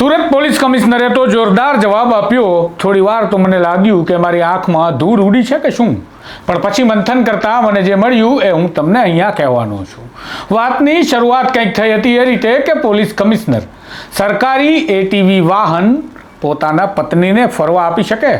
Surat police કમિશનરે તો જોરદાર જવાબ આપ્યો. થોડી વાર તો મને લાગ્યું કે મારી આંખમાં ધૂળ ઉડી છે કે શું? પણ પછી મંથન કરતા મને જે મળ્યું એ હું તમને અહીંયા કહેવાનો છું. વાતની શરૂઆત કંઈક થઈ હતી એ રીતે કે પોલીસ કમિશનર સરકારી એટીવી વાહન પોતાના પત્નીને ફરવા આપી શકે?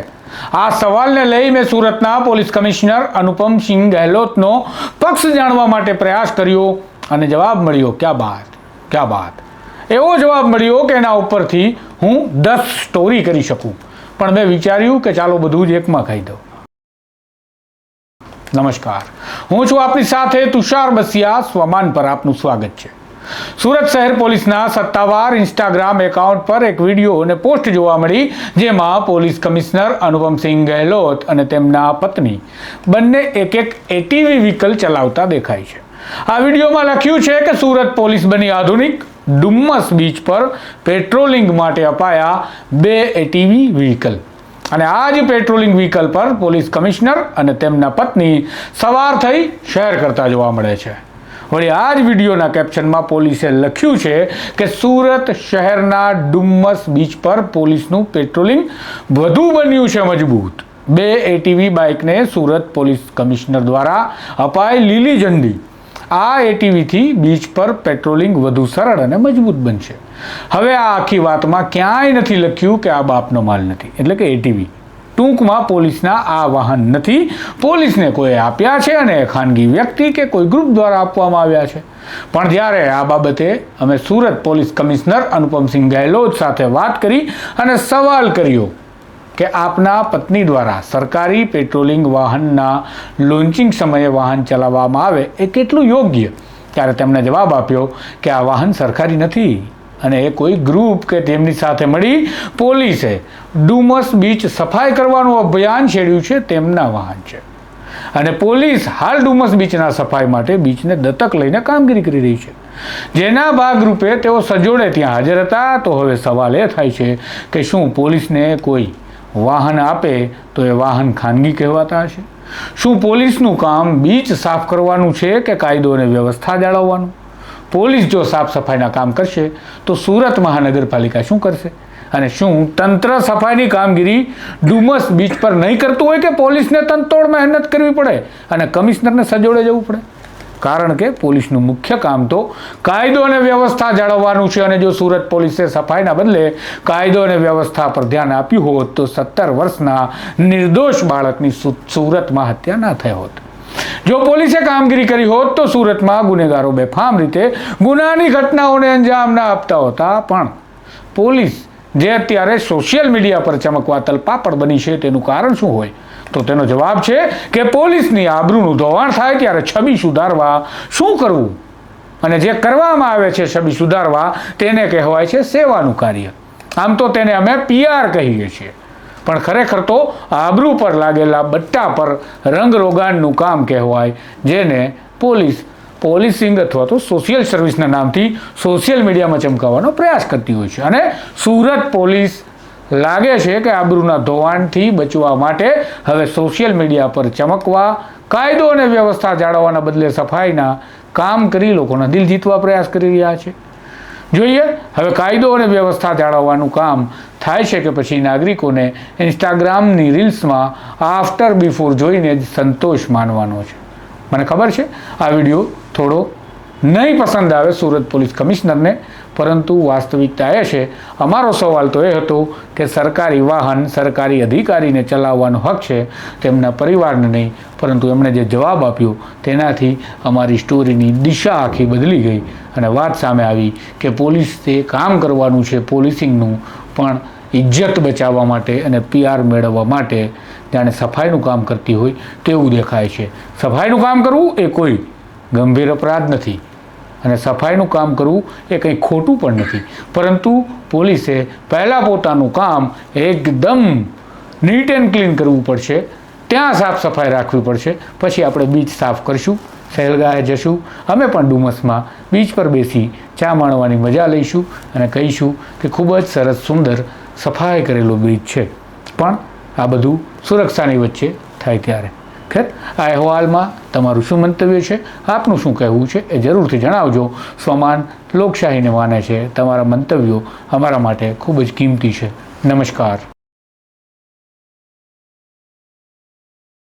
આ સવાલને લઈ મેં સુરતના પોલીસ કમિશનર અનુપમસિંહ ગહેલોતનો પક્ષ જાણવા માટે પ્રયાસ કર્યો અને જવાબ મળ્યો, ક્યાં બાત? ક્યાં બાત? એવો જવાબ મળ્યો કે એના ઉપરથી હું દસ સ્ટોરી કરી શકું. પણ મેં વિચાર્યું કે ચાલો બધું જ એકમાં ખાઈ દઉં. નમસ્કાર. હું છું આપની સાથે તુષાર બસિયા, સ્વમાન પર આપનું સ્વાગત છે. સુરત શહેર પોલીસના સત્તાવાર ઇન્સ્ટાગ્રામ એકાઉન્ટ પર એક વીડિયો અને પોસ્ટ જોવા મળી, જેમાં પોલીસ કમિશનર અનુપમસિંહ ગહેલોત અને તેમના પત્ની બંને એક એક એટીવી વ્હીકલ ચલાવતા દેખાય છે. આ વિડીયોમાં લખ્યું છે કે સુરત પોલીસ બની આધુનિક ડુમ્મસ બીચ પર પેટ્રોલિંગ માટે અપાયા બે એટીવી વ્હીકલ અને આ જ પેટ્રોલિંગ વ્હીકલ પર પોલીસ કમિશનર અને તેમના પત્ની સવાર થઈ શહેર કરતા જોવા મળે છે. વળી આ જ વિડીયોના કેપ્શનમાં પોલીસે લખ્યું છે કે સુરત શહેરના ડુમ્મસ બીચ પર પોલીસનું પેટ્રોલિંગ વધુ બન્યું છે મજબૂત. બે એટીવી બાઇકને સુરત પોલીસ કમિશનર દ્વારા અપાઈ લીલી ઝંડી આ એટીવીથી બીચ પર પેટ્રોલિંગ વધુ સરળ અને મજબૂત બનશે. હવે આ આખી વાતમાં ક્યાંય નથી લખ્યું કે આ બાપનો માલ નથી. એટલે કે એટીવી ટૂંકમાં પોલીસના આ વાહન નથી. પોલીસને કોઈ આપ્યા છે અને ખાનગી વ્યક્તિ કે કોઈ ગ્રુપ દ્વારા આપવામાં આવ્યા છે. પણ જ્યારે આ બાબતે અમે સુરત પોલીસ કમિશનર અનુપમસિંહ ગેહલોત સાથે વાત કરી અને સવાલ કર્યો કે આપના પત્ની દ્વારા સરકારી પેટ્રોલિંગ વાહનના લોન્ચિંગ સમયે વાહન ચલાવવામાં આવે એ કેટલું યોગ્ય? ત્યારે તેમણે જવાબ આપ્યો કે આ વાહન સરકારી નથી અને એ કોઈ ગ્રુપ કે તેમની સાથે મળી પોલીસે ડુમસ બીચ સફાઈ કરવાનું અભિયાન છેડ્યું છે તેમના વાહન છે. અને પોલીસ હાલ ડુમસ બીચના સફાઈ માટે બીચને દત્તક લઈને કામગીરી કરી રહી છે. જેના ભાગરૂપે તેઓ સજોડે ત્યાં હાજર હતા. તો હવે સવાલ એ થાય છે કે શું પોલીસને કોઈ વાહન આપે તો એ વાહન ખાનગી કહેવાતા હશે. શું પોલીસનું કામ બીચ સાફ કરવાનું છે કે કાયદો અને વ્યવસ્થા જાળવવાનું? પોલીસ જો સાફ સફાઈના કામ કરશે તો સુરત મહાનગરપાલિકા શું કરશે? અને શું તંત્ર સફાઈની કામગીરી ડુમસ બીચ પર નહીં કરતું હોય કે પોલીસને તનતોડ મહેનત કરવી પડે અને કમિશનરને સજોડે જવું પડે? કારણ કે પોલીસનું મુખ્ય કામ તો કાયદો અને વ્યવસ્થા જાળવવાનું છે. અને જો સુરત પોલીસે સફાઈના બદલે કાયદો અને વ્યવસ્થા પર ધ્યાન આપ્યું હોત, તો સત્તર વર્ષના નિર્દોષ બાળકની સુરતમાં હત્યા ના થઈ હોત. જો પોલીસે કામગીરી કરી હોત, તો સુરતમાં ગુનેગારો બેફામ રીતે ગુનાની ઘટનાઓને અંજામ ના આપતા હોતા. પણ પોલીસ જે અત્યારે સોશિયલ મીડિયા પર ચમકવા તલપાપડ બની છે, તેનું કારણ શું હોય? તો તેનો જવાબ છે કે પોલીસની આબરૂનું ધોવાણ થાય ત્યારે છબી સુધારવા શું કરવું? અને જે કરવામાં આવે છે છબી સુધારવા, તેને કહેવાય છે સેવાનું કાર્ય. આમ તો તેને અમે પીઆર કહીએ છીએ. પણ ખરેખર તો આબરૂ પર લાગેલા બટ્ટા પર રંગરોગાનનું કામ કહેવાય, જેને પોલીસ પોલીસિંગ અથવા તો સોશિયલ સર્વિસના નામથી સોશિયલ મીડિયામાં ચમકાવવાનો પ્રયાસ કરતી હોય છે. અને સુરત પોલીસ લાગે છે કે આબરૂના ધોવાણથી બચવા માટે હવે સોશિયલ મીડિયા પર ચમકવા, કાયદો અને વ્યવસ્થા જાળવવાના બદલે સફાઈના કામ કરી લોકોના દિલ જીતવા પ્રયાસ કરી રહ્યા છે. જોઈએ, હવે કાયદો અને વ્યવસ્થા જાળવવાનું કામ થાય છે કે પછી નાગરિકોને ઇન્સ્ટાગ્રામની રીલ્સમાં આફ્ટર બિફોર જોઈને જ સંતોષ માનવાનો છે. મને ખબર છે, આ વીડિયો થોડો નહીં પસંદ આવે સુરત પોલીસ કમિશનરને, પરંતુ વાસ્તવિકતા એ છે. અમારો સવાલ તો એ હતો કે સરકારી વાહન સરકારી અધિકારીને ચલાવવાનો હક છે તેમના પરિવારને નહીં, પરંતુ એમણે જે જવાબ આપ્યો તેનાથી અમારી સ્ટોરીની દિશા આખી બદલી ગઈ. અને વાત સામે આવી કે પોલીસ તે કામ કરવાનું છે પોલીસિંગનું, પણ ઇજ્જત બચાવવા માટે અને પીઆર મેળવવા માટે જાણે સફાઈનું કામ કરતી હોય તેવું દેખાય છે. સફાઈનું કામ કરવું એ કોઈ ગંભીર અપરાધ નથી. અને સફાઈનું કામ કરવું એ કંઈ ખોટું પણ નથી. પરંતુ પોલીસે પહેલાં પોતાનું કામ એકદમ નીટ એન્ડ ક્લીન કરવું પડશે. ત્યાં સાફ સફાઈ રાખવી પડશે. પછી આપણે બીચ સાફ કરશું. સહેલગાહે જશું. અમે પણ ડુમસમાં બીચ પર બેસી ચા માણવાની મજા લઈશું અને કહીશું કે ખૂબ જ સરસ સુંદર સફાઈ કરેલો બીચ છે. પણ આ બધું સુરક્ષાની વચ્ચે થાય ત્યારે. ખેર આ અહેવાલમાં તમારું શું મંતવ્ય છે? આપનું શું કહેવું છે? એ જરૂરથી જણાવજો. સ્વમાન લોકશાહીને માને છે. તમારા મંતવ્યો અમારા માટે ખૂબ જ કિંમતી છે. નમસ્કાર.